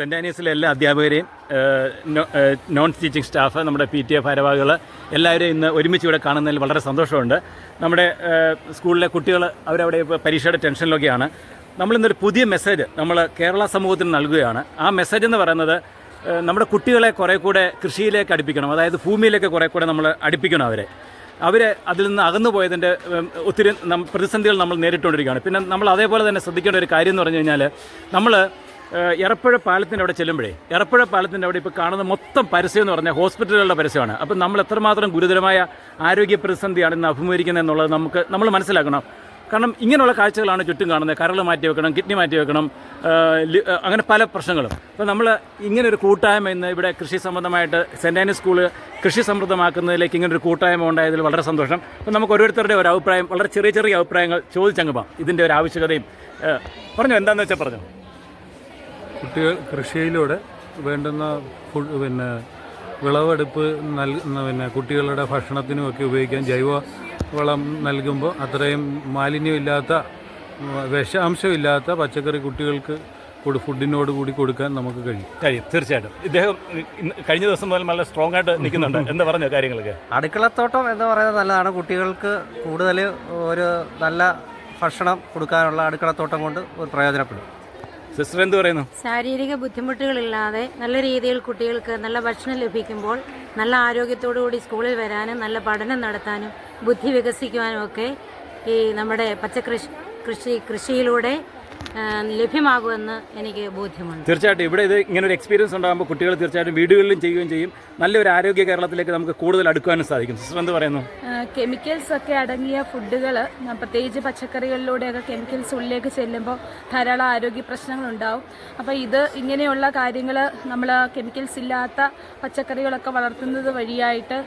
Saint ആനീസിലെ എല്ലാ അധ്യാപകരെയും നോൺ ടീച്ചിങ് സ്റ്റാഫ് നമ്മുടെ പി ടി എ ഭാരവാഹികൾ എല്ലാവരെയും ഇന്ന് ഒരുമിച്ച് ഇവിടെ കാണുന്നതിൽ വളരെ സന്തോഷമുണ്ട്. നമ്മുടെ സ്കൂളിലെ കുട്ടികൾ അവരവിടെ പരീക്ഷയുടെ ടെൻഷനിലൊക്കെയാണ്. നമ്മളിന്നൊരു പുതിയ മെസ്സേജ് നമ്മൾ കേരള സമൂഹത്തിന് നൽകുകയാണ്. ആ മെസ്സേജ് എന്ന് പറയുന്നത് നമ്മുടെ കുട്ടികളെ കുറേ കൂടെ കൃഷിയിലേക്ക് അടുപ്പിക്കണം. അതായത് ഭൂമിയിലേക്ക് കുറേ കൂടെ നമ്മൾ അടുപ്പിക്കണം അവരെ. അവർ അതിൽ നിന്ന് അകന്നു പോയതിന്റെ ഒത്തിരി പ്രതിസന്ധികൾ നമ്മൾ നേരിട്ടുകൊണ്ടിരിക്കുകയാണ്. പിന്നെ നമ്മൾ അതേപോലെ തന്നെ ശ്രദ്ധിക്കേണ്ട ഒരു കാര്യം എന്ന് പറഞ്ഞു കഴിഞ്ഞാൽ നമ്മൾ എറപ്പുഴ പാലത്തിന്റെ അവിടെ ചെല്ലുമ്പോഴേ എറപ്പുഴ പാലത്തിന്റെ അവിടെ ഇപ്പോൾ കാണുന്ന മൊത്തം പരസ്യം എന്ന് പറഞ്ഞാൽ ഹോസ്പിറ്റലുകളുടെ പരസ്യമാണ്. അപ്പം നമ്മൾ എത്രമാത്രം ഗുരുതരമായ ആരോഗ്യ പ്രതിസന്ധിയാണ് ഇന്ന് അഭിമുഖീകരിക്കുന്നത് എന്നുള്ളത് നമുക്ക് നമ്മൾ മനസ്സിലാക്കണം. കാരണം ഇങ്ങനെയുള്ള കാഴ്ചകളാണ് ചുറ്റും കാണുന്നത്. കരൾ മാറ്റി വെക്കണം കിഡ്നി മാറ്റി വെക്കണം അങ്ങനെ പല പ്രശ്നങ്ങളും. അപ്പോൾ നമ്മൾ ഇങ്ങനെ ഒരു കൂട്ടായ്മ ഇന്ന് ഇവിടെ കൃഷി സംബന്ധമായിട്ട് സെന്റ് ആനി സ്കൂൾ കൃഷി സമൃദ്ധമാക്കുന്നതിലേക്ക് ഇങ്ങനെ ഒരു കൂട്ടായ്മ ഉണ്ടായതിൽ വളരെ സന്തോഷം. അപ്പോൾ നമുക്ക് ഓരോരുത്തരുടെ ഒരു അഭിപ്രായം വളരെ ചെറിയ ചെറിയ അഭിപ്രായങ്ങൾ ചോദിച്ചങ്ങ് പോകാം ഇതിന്റെ ഒരു ആവശ്യകതയും പറഞ്ഞോ എന്താണെന്ന് വെച്ചാൽ പറഞ്ഞു? കുട്ടികൾ കൃഷിയിലൂടെ വേണ്ടുന്ന ഫുഡ് പിന്നെ വിളവെടുപ്പ് നൽകുന്ന പിന്നെ കുട്ടികളുടെ ഭക്ഷണത്തിനുമൊക്കെ ഉപയോഗിക്കാൻ ജൈവ വളം നൽകുമ്പോൾ അത്രയും മാലിന്യമില്ലാത്ത വിഷാംശമില്ലാത്ത പച്ചക്കറി കുട്ടികൾക്ക് കൂടി ഫുഡിനോട് കൂടി കൊടുക്കാൻ നമുക്ക് കഴിയും. കഴിയും. തീർച്ചയായിട്ടും. ഇദ്ദേഹം കഴിഞ്ഞ ദിവസം മുതൽ നല്ല സ്ട്രോങ് ആയിട്ട് നിൽക്കുന്നുണ്ട്. എന്താ പറഞ്ഞ കാര്യങ്ങളൊക്കെ? അടുക്കളത്തോട്ടം എന്ന് പറയുന്നത് നല്ലതാണ്. കുട്ടികൾക്ക് കൂടുതൽ ഒരു നല്ല ഭക്ഷണം കൊടുക്കാനുള്ള അടുക്കളത്തോട്ടം കൊണ്ട് ഒരു പ്രയോജനപ്പെടും. സിസ്റ്റർ എന്ത് പറയുന്നു? ശാരീരിക ബുദ്ധിമുട്ടുകളില്ലാതെ നല്ല രീതിയിൽ കുട്ടികൾക്ക് നല്ല ഭക്ഷണം ലഭിക്കുമ്പോൾ നല്ല ആരോഗ്യത്തോടു കൂടി സ്കൂളിൽ വരാനും നല്ല പഠനം നടത്താനും ബുദ്ധി വികസിക്കുവാനും ഒക്കെ ഈ നമ്മുടെ പച്ചക്കൃഷി കൃഷി കൃഷിയിലൂടെ ലഭ്യമാകുമെന്ന് എനിക്ക് ബോധ്യമുണ്ട്. തീർച്ചയായിട്ടും ഇവിടെ ഇത് ഇങ്ങനെ ഒരു എക്സ്പീരിയൻസ് ഉണ്ടാകുമ്പോൾ കുട്ടികൾ തീർച്ചയായിട്ടും വീടുകളിലും ചെയ്യുകയും ചെയ്യും. നല്ലൊരു ആരോഗ്യ കേരളത്തിലേക്ക് നമുക്ക് കൂടുതൽ അടുക്കാനും സാധിക്കും. സിസ്റ്റർ എന്ത് പറയുന്നു? കെമിക്കൽസ് ഒക്കെ അടങ്ങിയ ഫുഡുകൾ പ്രത്യേകിച്ച് പച്ചക്കറികളിലൂടെയൊക്കെ കെമിക്കൽസ് ഉള്ളിലേക്ക് ചെല്ലുമ്പോൾ ധാരാളം ആരോഗ്യ പ്രശ്നങ്ങൾ ഉണ്ടാവും അപ്പോൾ ഇത് ഇങ്ങനെയുള്ള കാര്യങ്ങൾ നമ്മൾ കെമിക്കൽസ് ഇല്ലാത്ത പച്ചക്കറികളൊക്കെ വളർത്തുന്നത് വഴിയായിട്ട്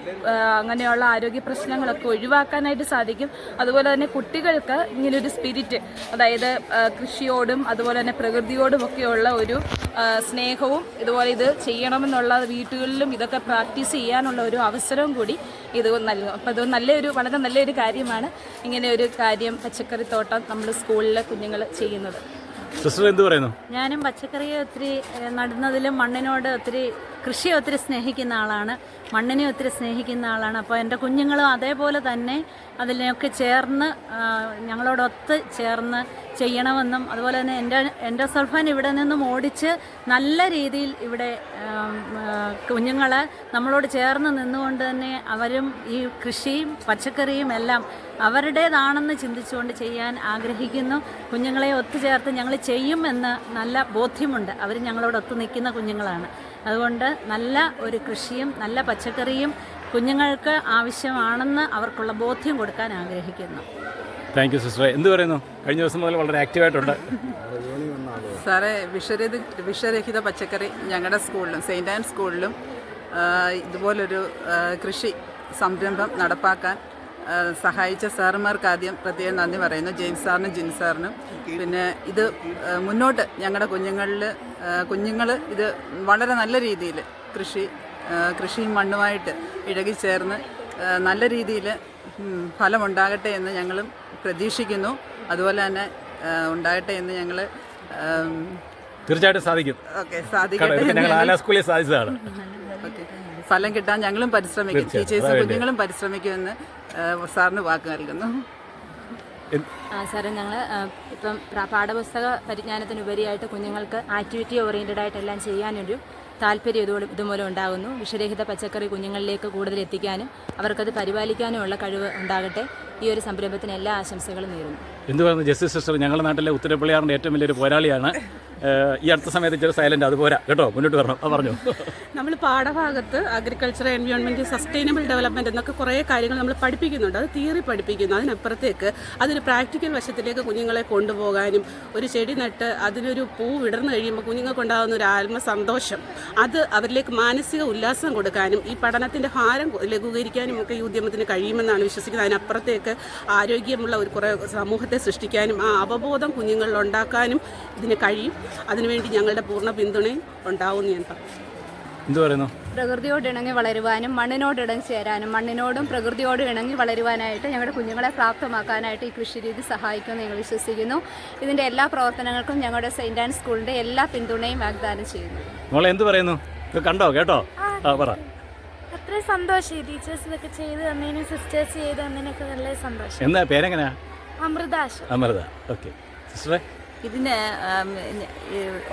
അങ്ങനെയുള്ള ആരോഗ്യ പ്രശ്നങ്ങളൊക്കെ ഒഴിവാക്കാനായിട്ട് സാധിക്കും. അതുപോലെ തന്നെ കുട്ടികൾക്ക് ഇങ്ങനൊരു സ്പിരിറ്റ് അതായത് ആ, കൃഷിയോടും അതുപോലെ തന്നെ പ്രകൃതിയോടും ഒക്കെയുള്ള ഒരു സ്നേഹവും ഇതുപോലെ ഇത് ചെയ്യണമെന്നുള്ള വീട്ടുകളിലും ഇതൊക്കെ പ്രാക്ടീസ് ചെയ്യാനുള്ള ഒരു അവസരവും കൂടി ഇത് നൽകും. അപ്പോൾ ഇത് നല്ലൊരു വളരെ നല്ലൊരു കാര്യമാണ് ഇങ്ങനെ ഒരു കാര്യം പച്ചക്കറി തോട്ടം നമ്മൾ സ്കൂളിലെ കുഞ്ഞുങ്ങൾ ചെയ്യുന്നത്. സിസ്റ്റർ എന്ത് പറയുന്നു? ഞാനും പച്ചക്കറിയെ ഒത്തിരി നടുന്നതിലും മണ്ണിനോട് ഒത്തിരി കൃഷിയെ ഒത്തിരി സ്നേഹിക്കുന്ന ആളാണ് മണ്ണിനെ ഒത്തിരി സ്നേഹിക്കുന്ന ആളാണ്. അപ്പോൾ എന്റെ കുഞ്ഞുങ്ങളും അതേപോലെ തന്നെ അതിനെയൊക്കെ ചേർന്ന് ഞങ്ങളോടൊത്ത് ചേർന്ന് ചെയ്യണമെന്നും അതുപോലെ തന്നെ എന്റെ എന്റെ സൽഫാൻ ഇവിടെ നിന്നും ഓടിച്ച് നല്ല രീതിയിൽ ഇവിടെ കുഞ്ഞുങ്ങളെ നമ്മളോട് ചേർന്ന് നിന്നുകൊണ്ട് തന്നെ അവരും ഈ കൃഷിയും പച്ചക്കറിയും എല്ലാം അവരുടേതാണെന്ന് ചിന്തിച്ചുകൊണ്ട് ചെയ്യാൻ ആഗ്രഹിക്കുന്നു. കുഞ്ഞുങ്ങളെ ഒത്തുചേർത്ത് ഞങ്ങൾ ചെയ്യുമെന്ന് നല്ല ബോധ്യമുണ്ട്. അവർ ഞങ്ങളോട് ഒത്തു നിൽക്കുന്ന കുഞ്ഞുങ്ങളാണ്. അതുകൊണ്ട് നല്ല ഒരു കൃഷിയും നല്ല പച്ചക്കറിയും കുഞ്ഞുങ്ങൾക്ക് ആവശ്യമാണെന്ന് അവർക്കുള്ള ബോധ്യം കൊടുക്കാൻ ആഗ്രഹിക്കുന്നു. താങ്ക് യു സിസ്റ്റർ എന്ത് പറയുന്നു? കഴിഞ്ഞ ദിവസം മുതൽ വളരെ ആക്റ്റീവായിട്ടുണ്ട് സാറേ വിഷരഹിത വിഷരഹിത പച്ചക്കറി ഞങ്ങളുടെ സ്കൂളിലും സെയിന്റ് ആൻഡ് സ്കൂളിലും ഇതുപോലൊരു കൃഷി സംരംഭം നടപ്പാക്കാൻ സഹായിച്ച സാറുമാർക്ക് ആദ്യം പ്രത്യേകം നന്ദി പറയുന്നു. ജെയിംസ് സാറിനും ജിൻ സാറിനും. പിന്നെ ഇത് മുന്നോട്ട് ഞങ്ങളുടെ കുഞ്ഞുങ്ങളിൽ കുഞ്ഞുങ്ങൾ ഇത് വളരെ നല്ല രീതിയിൽ കൃഷി കൃഷിയും മണ്ണുമായിട്ട് ഇഴകിച്ചേർന്ന് നല്ല രീതിയിൽ ഫലമുണ്ടാകട്ടെ എന്ന് ഞങ്ങളും പ്രതീക്ഷിക്കുന്നു. അതുപോലെ തന്നെ ഉണ്ടാകട്ടെ എന്ന് ഞങ്ങൾ തീർച്ചയായിട്ടും സാധിക്കും. ഓക്കെ സാധിക്കട്ടെ സ്കൂളിൽ സാധിച്ചതാണ്. ഓക്കെ ഫലം കിട്ടാൻ ഞങ്ങളും പരിശ്രമിക്കും. ടീച്ചേഴ്സും കുഞ്ഞുങ്ങളും പരിശ്രമിക്കുമെന്ന് സാറിന് വാക്ക് നൽകുന്നു. സാറേ ഞങ്ങൾ ഇപ്പം പാഠപുസ്തക പരിജ്ഞാനത്തിനുപരിയായിട്ട് കുഞ്ഞുങ്ങൾക്ക് ആക്ടിവിറ്റി ഓറിയന്റഡ് ആയിട്ടെല്ലാം ചെയ്യാനൊരു താല്പര്യം ഇതുപോലെ ഇതുമൂലം ഉണ്ടാകുന്നു വിഷരഹിത പച്ചക്കറി കുഞ്ഞുങ്ങളിലേക്ക് കൂടുതൽ എത്തിക്കാനും അവർക്കത് പരിപാലിക്കാനുമുള്ള കഴിവ് ഉണ്ടാകട്ടെ. ഈ ഒരു സംരംഭത്തിന് എല്ലാ ആശംസകളും നേരുന്നു. എന്ത് പറയുന്നു ജസ്റ്റിസ് സിസ്റ്റർ? ഞങ്ങളുടെ നാട്ടിലെ ഉത്തരപ്പള്ളിയാറിന്റെ ഏറ്റവും വലിയൊരു പോരാളിയാണ്. ഈ അടുത്ത സമയത്ത് ഇച്ചിരി സൈലന്റ് അത് പോരാ. കേട്ടോ മുന്നോട്ട് വരണം. അത് പറഞ്ഞു. നമ്മൾ പാഠഭാഗത്ത് അഗ്രികൾച്ചർ എൻവയോൺമെന്റ് സസ്റ്റൈനബിൾ ഡെവലപ്മെന്റ് എന്നൊക്കെ കുറേ കാര്യങ്ങൾ നമ്മൾ പഠിപ്പിക്കുന്നുണ്ട്. അത് തിയറി പഠിപ്പിക്കുന്നു. അതിനപ്പുറത്തേക്ക് അതൊരു പ്രാക്ടിക്കൽ വശത്തിലേക്ക് കുഞ്ഞുങ്ങളെ കൊണ്ടുപോകാനും ഒരു ചെടി നട്ട് അതിനൊരു പൂ വിടർന്നു കഴിയുമ്പോൾ കുഞ്ഞുങ്ങൾക്കുണ്ടാകുന്ന ഒരു ആത്മസന്തോഷം അത് അവരിലേക്ക് മാനസിക ഉല്ലാസം കൊടുക്കാനും ഈ പഠനത്തിന്റെ ഭാരം ലഘൂകരിക്കാനും ഒക്കെ ഈ ഉദ്യമത്തിന് കഴിയുമെന്നാണ് വിശ്വസിക്കുന്നത്. അതിനപ്പുറത്തേക്ക് ആരോഗ്യമുള്ള ഒരു കുറേ സമൂഹത്തെ സൃഷ്ടിക്കാനും ആ അവബോധം കുഞ്ഞുങ്ങളിൽ ഉണ്ടാക്കാനും ഇതിന് കഴിയും. അതിനുവേണ്ടി ഞങ്ങളുടെ പൂർണ പിന്തുണയും ഉണ്ടാവും ഞാൻ പറയും എന്ത് പറയുന്നു? പ്രകൃതിയോട് ഇണങ്ങി വളരുവാനും മണ്ണിനോട് ഇണങ്ങി ചേരാനും മണ്ണിനോടും പ്രകൃതിയോടും ഇണങ്ങി വളരുവാനായിട്ട് ഞങ്ങളുടെ കുഞ്ഞുങ്ങളെ പ്രാപ്തമാക്കാനായിട്ട് ഈ കൃഷി രീതി സഹായിക്കുമെന്ന് ഞങ്ങൾ വിശ്വസിക്കുന്നു. ഇതിന്റെ എല്ലാ പ്രവർത്തനങ്ങൾക്കും ഞങ്ങളുടെ സെയിന്റ് ആൻഡ് സ്കൂളിന്റെ എല്ലാ പിന്തുണയും വാഗ്ദാനം ചെയ്യുന്നു. മോളെ എന്ത് പറയുന്നു? കണ്ടോ? കേട്ടോ? ആ പറ. അത്രയും സന്തോഷം ടീച്ചേഴ്സ് ഇതൊക്കെ ചെയ്ത് തന്നതിനും സിസ്റ്റേഴ്സ് ചെയ്ത് തന്നതിനൊക്കെ നല്ല സന്തോഷം. എന്താ പേരെങ്ങനെയാ അമൃത അമൃത. ഓക്കെ. സിസ്റ്ററെ? ഇതിന്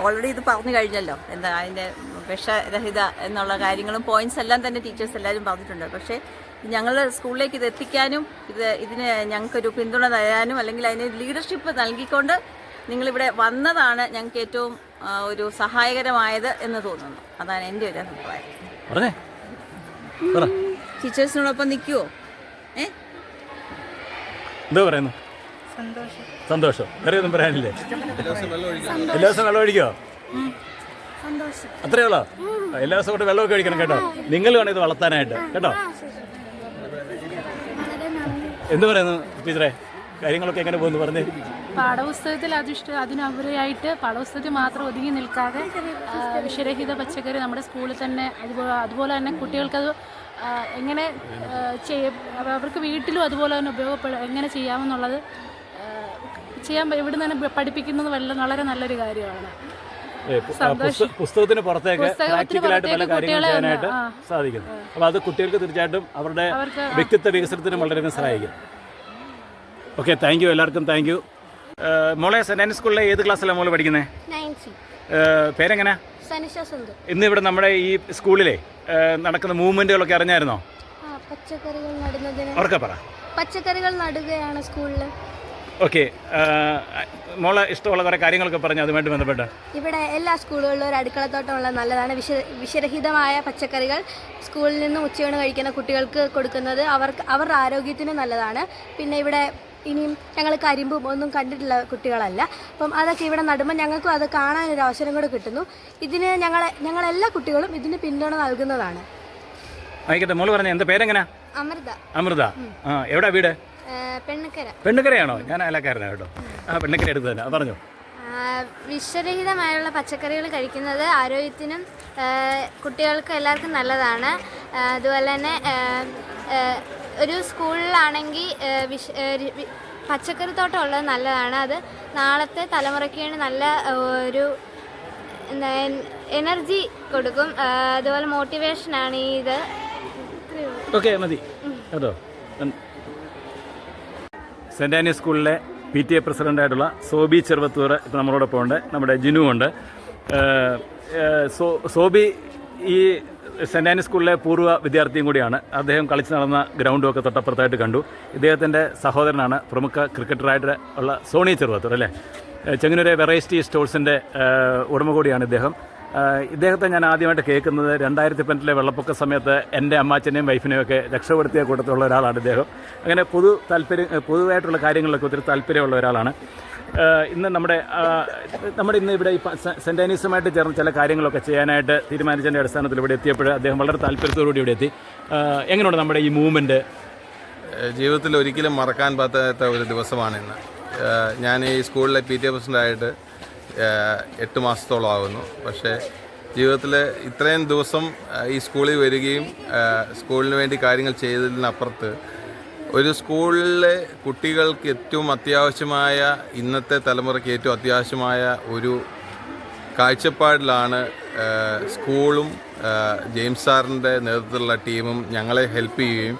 ഓൾറെഡി ഇത് പറഞ്ഞു കഴിഞ്ഞല്ലോ. എന്താ അതിന്റെ വിഷരഹിത എന്നുള്ള കാര്യങ്ങളും പോയിന്റ്സ് എല്ലാം തന്നെ ടീച്ചേഴ്സ് എല്ലാവരും പറഞ്ഞിട്ടുണ്ട്. പക്ഷേ ഞങ്ങൾ സ്കൂളിലേക്ക് ഇത് എത്തിക്കാനും ഇത് ഇതിന് ഞങ്ങൾക്കൊരു പിന്തുണ തരാനും അല്ലെങ്കിൽ അതിന് ലീഡർഷിപ്പ് നൽകിക്കൊണ്ട് നിങ്ങളിവിടെ വന്നതാണ് ഞങ്ങൾക്ക് ഏറ്റവും ഒരു സഹായകരമായത് എന്ന് തോന്നുന്നു. അതാണ് എന്റെ ഒരു അഭിപ്രായം. ടീച്ചേഴ്സിനോടൊപ്പം നിൽക്കുമോ ഏ? എന്താ പറയുന്നു? സന്തോഷം. സന്തോഷം. വേറെ ഒന്നും പറയാനില്ലേ? എല്ലാ ദിവസവും വെള്ളം ഒഴിക്കോ? അത്രേ ഉള്ളോ എല്ലാ ദിവസവും കൊണ്ട് വെള്ളമൊക്കെ ഒഴിക്കണം കേട്ടോ. നിങ്ങൾ വേണം ഇത് വളർത്താനായിട്ട്. കേട്ടോ? എന്ത് പറയുന്നു ടീച്ചറെ? കാര്യങ്ങളൊക്കെ എങ്ങനെ പോകുന്നു പറഞ്ഞേ? പാഠപുസ്തകത്തിൽ അധിഷ്ഠ അതിനുപരിയായിട്ട് പാഠപുസ്തകത്തിൽ മാത്രം ഒതുങ്ങി നിൽക്കാതെ വിഷരഹിത പച്ചക്കറി നമ്മുടെ സ്കൂളിൽ തന്നെ അതുപോലെ അതുപോലെ തന്നെ കുട്ടികൾക്കത് എങ്ങനെ ചെയ്യ അവർക്ക് വീട്ടിലും അതുപോലെ തന്നെ ഉപയോഗപ്പെടും എങ്ങനെ ചെയ്യാമെന്നുള്ളത് ചെയ്യാൻ ഇവിടെ ഇവിടുന്ന് തന്നെ പഠിപ്പിക്കുന്നത് വളരെ നല്ലൊരു കാര്യമാണ്. പുസ്തകത്തിന് പുറത്തേക്ക് പ്രാക്ടിക്കലായിട്ട് പല കാര്യങ്ങൾ ചെയ്യാനായിട്ട്. സാധിക്കുന്നു. അപ്പോൾ അത് കുട്ടികൾക്ക് തീർച്ചയായിട്ടും അവരുടെ വ്യക്തിത്വ വികസനത്തിന് വളരെയധികം സഹായിക്കും. Okay thank you. എല്ലാവർക്കും താങ്ക് യു. മോളെ സെന്റ് ആൻഡ് സ്കൂളിലെ ഏത് ക്ലാസ്സിലാണ് മോൾ പഠിക്കുന്നത് പേരെങ്ങനെ? ഇന്ന് ഇവിടെ നമ്മുടെ ഈ സ്കൂളിലെ നടക്കുന്ന മൂവ്മെന്റുകളൊക്കെ അറിഞ്ഞായിരുന്നോ? ആ പച്ചക്കറികൾ നടുന്നതിന് പറ. പച്ചക്കറികൾ നടുകയാണ് സ്കൂളിൽ ഓക്കെ മോളെ ഇഷ്ടമുള്ള കുറേ കാര്യങ്ങളൊക്കെ പറഞ്ഞു അതുമായിട്ട് ബന്ധപ്പെട്ട്. ഇവിടെ എല്ലാ സ്കൂളുകളിലും ഒരു അടുക്കളത്തോട്ടമുള്ള നല്ലതാണ്. വിഷ വിഷരഹിതമായ പച്ചക്കറികൾ സ്കൂളിൽ നിന്ന് ഉച്ചയൂണ് കഴിക്കുന്ന കുട്ടികൾക്ക് കൊടുക്കുന്നത് അവർക്ക് അവരുടെ ആരോഗ്യത്തിന് നല്ലതാണ്. പിന്നെ ഇവിടെ ഇനിയും ഞങ്ങൾ കരിമ്പും ഒന്നും കണ്ടിട്ടുള്ള കുട്ടികളല്ല. അപ്പം അതൊക്കെ ഇവിടെ നടുമ്പോൾ ഞങ്ങൾക്കും അത് കാണാനൊരു അവസരം കൂടെ കിട്ടുന്നു. ഇതിന് ഞങ്ങളെ ഞങ്ങളെല്ലാ കുട്ടികളും ഇതിന് പിന്തുണ നൽകുന്നതാണ്. ആയിക്കോട്ടെ മോൾ പറഞ്ഞ എന്താ പേരെങ്ങനെ? അമൃത. അമൃത. ആ എവിടെ വീട്? പെണ്ണുക്കരയാണോ? ഞാൻ അയലക്കാരനാണ് കേട്ടോ. ആ പെണ്ണുക്കര എടുത്ത് തന്നെ. പറഞ്ഞോ. വിഷരഹിതമായുള്ള പച്ചക്കറികൾ കഴിക്കുന്നത് ആരോഗ്യത്തിനും കുട്ടികൾക്കും എല്ലാവർക്കും നല്ലതാണ്. അതുപോലെ തന്നെ ഒരു സ്കൂളിലാണെങ്കിൽ വിഷ പച്ചക്കറി തോട്ടം പച്ചക്കറിത്തോട്ടം ഉള്ളത് നല്ലതാണ്. അത് നാളത്തെ തലമുറയ്ക്ക് വേണ്ടി നല്ല ഒരു എനർജി കൊടുക്കും. അതുപോലെ മോട്ടിവേഷനാണ് ഈ ഇത് ഓക്കെ മതി. കേട്ടോ. സെന്റ് ആനി സ്കൂളിലെ പി ടി എ പ്രസിഡന്റായിട്ടുള്ള സോബി ചെറുവത്തൂർ ഇപ്പോൾ നമ്മളോടൊപ്പം ഉണ്ട്. നമ്മുടെ ജിനു ഉണ്ട്. സോ സോബി ഈ സെന്റ് ആനി സ്കൂളിലെ പൂർവ വിദ്യാർത്ഥിയും കൂടിയാണ്. അദ്ദേഹം കളിച്ച് നടന്ന ഗ്രൗണ്ടും ഒക്കെ തൊട്ടപ്പുറത്തായിട്ട് കണ്ടു. ഇദ്ദേഹത്തിന്റെ സഹോദരനാണ് പ്രമുഖ ക്രിക്കറ്ററായിട്ട് ഉള്ള സോണി ചെറുവത്തൂർ അല്ലേ? ചെങ്ങനൂരെ വെറൈറ്റി സ്റ്റോഴ്സിന്റെ ഉടമ കൂടിയാണ് ഇദ്ദേഹം. ഇദ്ദേഹത്തെ ഞാൻ ആദ്യമായിട്ട് കേൾക്കുന്നത് രണ്ടായിരത്തി പതിനെട്ടിലെ വെള്ളപ്പൊക്ക സമയത്ത് എന്റെ അമ്മാച്ചനെയും വൈഫിനെയും ഒക്കെ രക്ഷപ്പെടുത്തിയ കൂട്ടത്തിലുള്ള ഒരാളാണ് ഇദ്ദേഹം. അങ്ങനെ പൊതു താല്പര്യം പൊതുവായിട്ടുള്ള കാര്യങ്ങളിലൊക്കെ ഒത്തിരി താല്പര്യമുള്ള ഒരാളാണ്. ഇന്ന് നമ്മുടെ നമ്മുടെ ഇന്ന് ഇവിടെ ഈ പ- സെ- ചേർന്ന് ചില കാര്യങ്ങളൊക്കെ ചെയ്യാനായിട്ട് തീരുമാനിച്ചതിന്റെ അടിസ്ഥാനത്തിൽ ഇവിടെ എത്തിയപ്പോൾ അദ്ദേഹം വളരെ താല്പര്യത്തോടുകൂടി ഇവിടെ എത്തി. എങ്ങനെയുണ്ട് നമ്മുടെ ഈ മൂവ്മെന്റ് ജീവിതത്തിൽ ഒരിക്കലും മറക്കാൻ പറ്റാത്ത ഒരു ദിവസമാണ് ഇന്ന്. ഞാൻ ഈ സ്കൂളിലെ പി ടി എ പ്രസിഡന്റായിട്ട് എട്ട് മാസത്തോളം ആകുന്നു. പക്ഷേ ജീവിതത്തിൽ ഇത്രയും ദിവസം ഈ സ്കൂളിൽ വരികയും സ്കൂളിന് വേണ്ടി കാര്യങ്ങൾ ചെയ്തതിനപ്പുറത്ത് ഒരു സ്കൂളിലെ കുട്ടികൾക്ക് ഏറ്റവും അത്യാവശ്യമായ ഇന്നത്തെ തലമുറയ്ക്ക് ഏറ്റവും അത്യാവശ്യമായ ഒരു കാഴ്ചപ്പാടിലാണ് സ്കൂളും ജെയിംസ് സാറിന്റെ നേതൃത്വത്തിലുള്ള ടീമും ഞങ്ങളെ ഹെൽപ്പ് ചെയ്യുകയും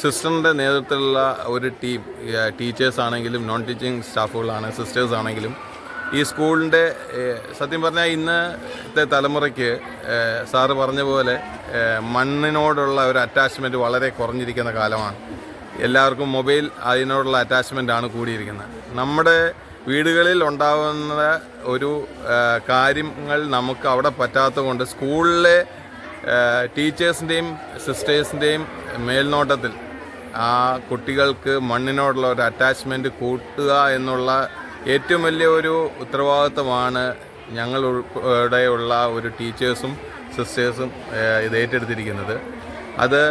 സിസ്റ്ററിന്റെ നേതൃത്വത്തിലുള്ള ഒരു ടീം ടീച്ചേഴ്സ് ആണെങ്കിലും നോൺ ടീച്ചിങ് സ്റ്റാഫുകളാണ് സിസ്റ്റേഴ്സ് ആണെങ്കിലും ഈ സ്കൂളിന്റെ സത്യം പറഞ്ഞാൽ ഇന്നത്തെ തലമുറയ്ക്ക് സാറ് പറഞ്ഞ പോലെ മണ്ണിനോടുള്ള ഒരു അറ്റാച്ച്മെന്റ് വളരെ കുറഞ്ഞിരിക്കുന്ന കാലമാണ്. എല്ലാവർക്കും മൊബൈൽ അതിനോടുള്ള അറ്റാച്ച്മെന്റ് ആണ് കൂടിയിരിക്കുന്നത്. നമ്മുടെ വീടുകളിൽ ഉണ്ടാകുന്ന ഒരു കാര്യങ്ങൾ നമുക്ക് അവിടെ പറ്റാത്തത് കൊണ്ട് സ്കൂളിലെ ടീച്ചേഴ്സിന്റെയും സിസ്റ്റേഴ്സിന്റെയും മേൽനോട്ടത്തിൽ ആ കുട്ടികൾക്ക് മണ്ണിനോടുള്ള ഒരു അറ്റാച്ച്മെന്റ് കൂട്ടുക എന്നുള്ള ഏറ്റവും വലിയ ഒരു ഉത്തരവാദിത്തമാണ് ഞങ്ങൾ ഉൾപ്പെടെയുള്ള ഒരു ടീച്ചേഴ്സും സിസ്റ്റേഴ്സും ഇത് ഏറ്റെടുത്തിരിക്കുന്നത്. അത്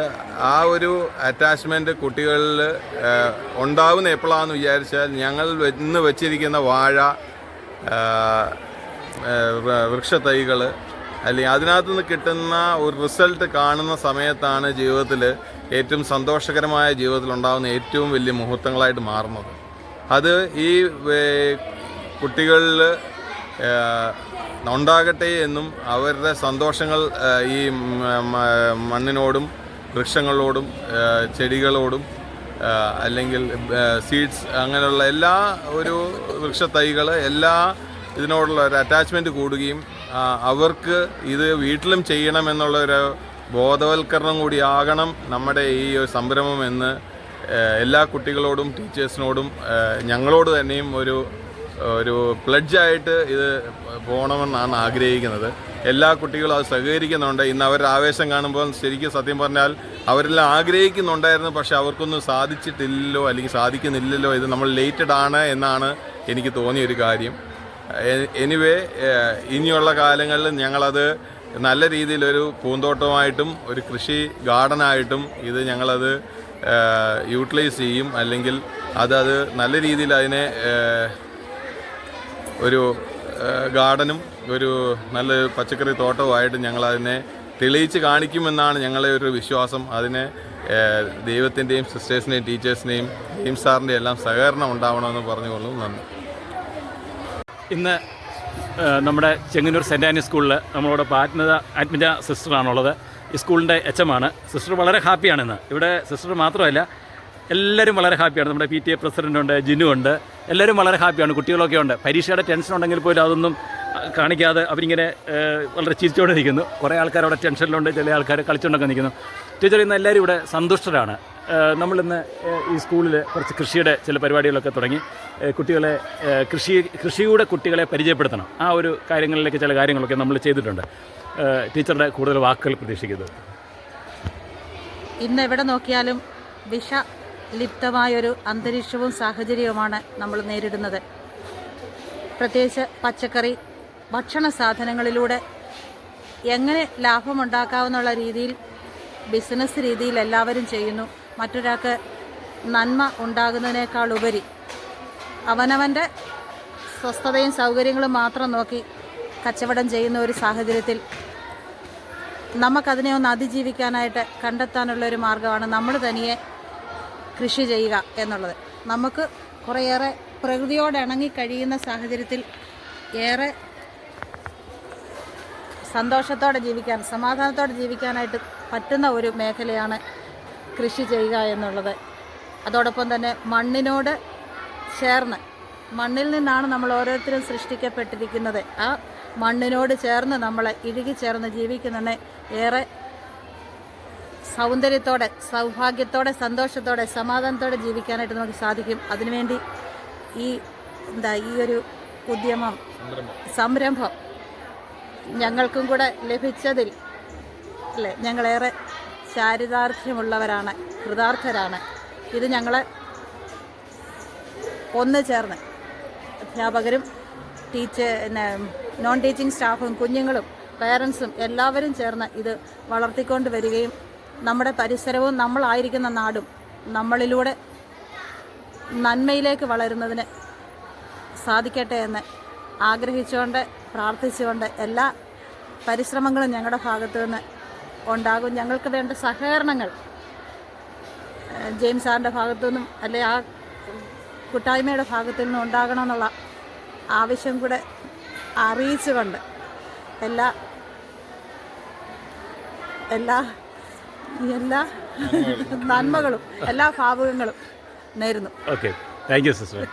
ആ ഒരു അറ്റാച്ച്മെന്റ് കുട്ടികളിൽ ഉണ്ടാവുന്ന എപ്പോഴാണെന്ന് വിചാരിച്ചാൽ ഞങ്ങൾ ഇന്ന് വെച്ചിരിക്കുന്ന വാഴ വൃക്ഷത്തൈകൾ അല്ലെങ്കിൽ അതിനകത്ത് നിന്ന് കിട്ടുന്ന ഒരു റിസൾട്ട് കാണുന്ന സമയത്താണ് ജീവിതത്തിൽ ഏറ്റവും സന്തോഷകരമായ ജീവിതത്തിൽ ഉണ്ടാകുന്ന ഏറ്റവും വലിയ മുഹൂർത്തങ്ങളായിട്ട് മാറുന്നത്. അത് ഈ കുട്ടികളിൽ ഉണ്ടാകട്ടെ എന്നും അവരുടെ സന്തോഷങ്ങൾ ഈ മണ്ണിനോടും വൃക്ഷങ്ങളോടും ചെടികളോടും അല്ലെങ്കിൽ സീഡ്സ് അങ്ങനെയുള്ള എല്ലാ ഒരു വൃക്ഷത്തൈകൾ എല്ലാ ഇതിനോടുള്ള ഒരു അറ്റാച്ച്മെന്റ് കൂടുകയും അവർക്ക് ഇത് വീട്ടിലും ചെയ്യണമെന്നുള്ള ഒരു ബോധവൽക്കരണം കൂടി ആകണം നമ്മുടെ ഈ ഒരു സംരംഭം എന്ന് എല്ലാ കുട്ടികളോടും ടീച്ചേഴ്സിനോടും ഞങ്ങളോട് തന്നെയും ഒരു ഒരു പ്ലഡ്ജായിട്ട് ഇത് പോകണമെന്നാണ് ആഗ്രഹിക്കുന്നത്. എല്ലാ കുട്ടികളും അത് സഹകരിക്കുന്നുണ്ട്. ഇന്ന് അവരുടെ ആവേശം കാണുമ്പോൾ ശരിക്കും സത്യം പറഞ്ഞാൽ അവരെല്ലാം ആഗ്രഹിക്കുന്നുണ്ടായിരുന്നു. പക്ഷെ അവർക്കൊന്നും സാധിച്ചിട്ടില്ലല്ലോ അല്ലെങ്കിൽ സാധിക്കുന്നില്ലല്ലോ. ഇത് നമ്മൾ ലേറ്റഡ് ആണ് എന്നാണ് എനിക്ക് തോന്നിയ ഒരു കാര്യം എനിവേ ഇനിയുള്ള കാലങ്ങളിൽ ഞങ്ങളത് നല്ല രീതിയിലൊരു പൂന്തോട്ടമായിട്ടും ഒരു കൃഷി ഗാർഡനായിട്ടും ഇത് ഞങ്ങളത് യൂട്ടിലൈസ് ചെയ്യും അല്ലെങ്കിൽ അത് അത് നല്ല രീതിയിൽ അതിനെ ഒരു ഗാർഡനും ഒരു നല്ല പച്ചക്കറി തോട്ടവുമായിട്ട് ഞങ്ങളതിനെ തെളിയിച്ച് കാണിക്കുമെന്നാണ് ഞങ്ങളെ ഒരു വിശ്വാസം. അതിനെ ദൈവത്തിന്റെയും സിസ്റ്റേഴ്സിന്റെയും ടീച്ചേഴ്സിന്റെയും ടീം സാറിന്റെയും എല്ലാം സഹകരണം ഉണ്ടാവണമെന്ന് പറഞ്ഞുകൊള്ളു. നന്ദി. ഇന്ന് നമ്മുടെ ചെങ്ങന്നൂർ സെന്റ് ആനി സ്കൂളിൽ നമ്മളോട് ആത്മജ ആത്മജ സിസ്റ്ററാണുള്ളത്. ഈ സ്കൂളിന്റെ എച്ച് എം ആണ് സിസ്റ്റർ വളരെ ഹാപ്പിയാണെന്ന്. ഇവിടെ സിസ്റ്റർ മാത്രമല്ല എല്ലാവരും വളരെ ഹാപ്പിയാണ്. നമ്മുടെ പി ടി എ പ്രസിഡന്റ് ഉണ്ട് ജിനു ഉണ്ട്. എല്ലാവരും വളരെ ഹാപ്പിയാണ്. കുട്ടികളൊക്കെ ഉണ്ട്. പരീക്ഷയുടെ ടെൻഷൻ ഉണ്ടെങ്കിൽ പോലും അതൊന്നും കാണിക്കാതെ അവരിങ്ങനെ വളരെ ചിരിച്ചുകൊണ്ട് നിൽക്കുന്നു കുറേ ആൾക്കാർ അവിടെ ടെൻഷനിലുണ്ട് ചില ആൾക്കാർ കളിച്ചുകൊണ്ടൊക്കെ നിൽക്കുന്നു. ടീച്ചർ ഇന്ന് എല്ലാവരും ഇവിടെ സന്തുഷ്ടരാണ്. നമ്മളിന്ന് ഈ സ്കൂളിൽ കുറച്ച് കൃഷിയുടെ ചില പരിപാടികളൊക്കെ തുടങ്ങി. കുട്ടികളെ കൃഷി കൃഷിയുടെ കുട്ടികളെ പരിചയപ്പെടുത്തണം. ആ ഒരു കാര്യങ്ങളിലേക്ക് ചില കാര്യങ്ങളൊക്കെ നമ്മൾ ചെയ്തിട്ടുണ്ട്. ടീച്ചറുടെ കൂടുതൽ വാക്കുകൾ പ്രതീക്ഷിക്കുന്നത്. ഇന്ന് എവിടെ നോക്കിയാലും വിഷ ലിപ്തമായൊരു അന്തരീക്ഷവും സാഹചര്യവുമാണ് നമ്മൾ നേരിടുന്നത്. പ്രത്യേകിച്ച് പച്ചക്കറി ഭക്ഷണ സാധനങ്ങളിലൂടെ എങ്ങനെ ലാഭമുണ്ടാക്കാവുന്നുള്ള രീതിയിൽ ബിസിനസ് രീതിയിൽ എല്ലാവരും ചെയ്യുന്നു. മറ്റൊരാൾക്ക് നന്മ ഉണ്ടാകുന്നതിനേക്കാൾ ഉപരി അവനവന്റെ സ്വസ്ഥതയും സൗകര്യങ്ങളും മാത്രം നോക്കി കച്ചവടം ചെയ്യുന്ന ഒരു സാഹചര്യത്തിൽ നമുക്കതിനെ ഒന്ന് അതിജീവിക്കാനായിട്ട് കണ്ടെത്താനുള്ള ഒരു മാർഗമാണ് നമ്മൾ തനിയെ കൃഷി ചെയ്യുക എന്നുള്ളത്. നമുക്ക് കുറേയേറെ പ്രകൃതിയോട് ഇണങ്ങി കഴിയുന്ന സാഹചര്യത്തിൽ ഏറെ സന്തോഷത്തോടെ ജീവിക്കാൻ സമാധാനത്തോടെ ജീവിക്കാനായിട്ട് പറ്റുന്ന ഒരു മേഖലയാണ് കൃഷി ചെയ്യുക എന്നുള്ളത്. അതോടൊപ്പം തന്നെ മണ്ണിനോട് ചേർന്ന് മണ്ണിൽ നിന്നാണ് നമ്മൾ ഓരോരുത്തരും സൃഷ്ടിക്കപ്പെട്ടിരിക്കുന്നത്. ആ മണ്ണിനോട് ചേർന്ന് നമ്മൾ ഇഴുകി ചേർന്ന് ജീവിക്കുന്നതിന് ഏറെ സൗന്ദര്യത്തോടെ സൗഭാഗ്യത്തോടെ സന്തോഷത്തോടെ സമാധാനത്തോടെ ജീവിക്കാനായിട്ട് നമുക്ക് സാധിക്കും. അതിനുവേണ്ടി ഈ എന്താ ഈ ഒരു ഉദ്യമം സംരംഭം ഞങ്ങൾക്കും കൂടെ ലഭിച്ചതിൽ അല്ലേ ഞങ്ങളേറെ ചാരിതാർത്ഥ്യമുള്ളവരാണ് കൃതാർത്ഥരാണ്. ഇത് ഞങ്ങളെ ഒന്ന് ചേർന്ന് അധ്യാപകരും ടീച്ചർ നോൺ ടീച്ചിങ് സ്റ്റാഫും കുഞ്ഞുങ്ങളും പേരൻസും എല്ലാവരും ചേർന്ന് ഇത് വളർത്തിക്കൊണ്ട് വരികയും നമ്മുടെ പരിസരവും നമ്മളായിരിക്കുന്ന നാടും നമ്മളിലൂടെ നന്മയിലേക്ക് വളരുന്നതിന് സാധിക്കട്ടെ എന്ന് ആഗ്രഹിച്ചുകൊണ്ട് പ്രാർത്ഥിച്ചുകൊണ്ട് എല്ലാ പരിശ്രമങ്ങളും ഞങ്ങളുടെ ഭാഗത്തു നിന്ന് ഉണ്ടാകും. ഞങ്ങൾക്ക് വേണ്ട സഹകരണങ്ങൾ ജെയിംസ് സാറിന്റെ ഭാഗത്തു നിന്നും അല്ലെ ആ കൂട്ടായ്മയുടെ ഭാഗത്തു നിന്നും ഉണ്ടാകണമെന്നുള്ള ആവശ്യം കൂടെ അറിയിച്ചുകൊണ്ട് എല്ലാ എല്ലാ എല്ലാ നന്മകളും. എല്ലാ ഭാവുകങ്ങളും നേരുന്നു. Okay thank you sister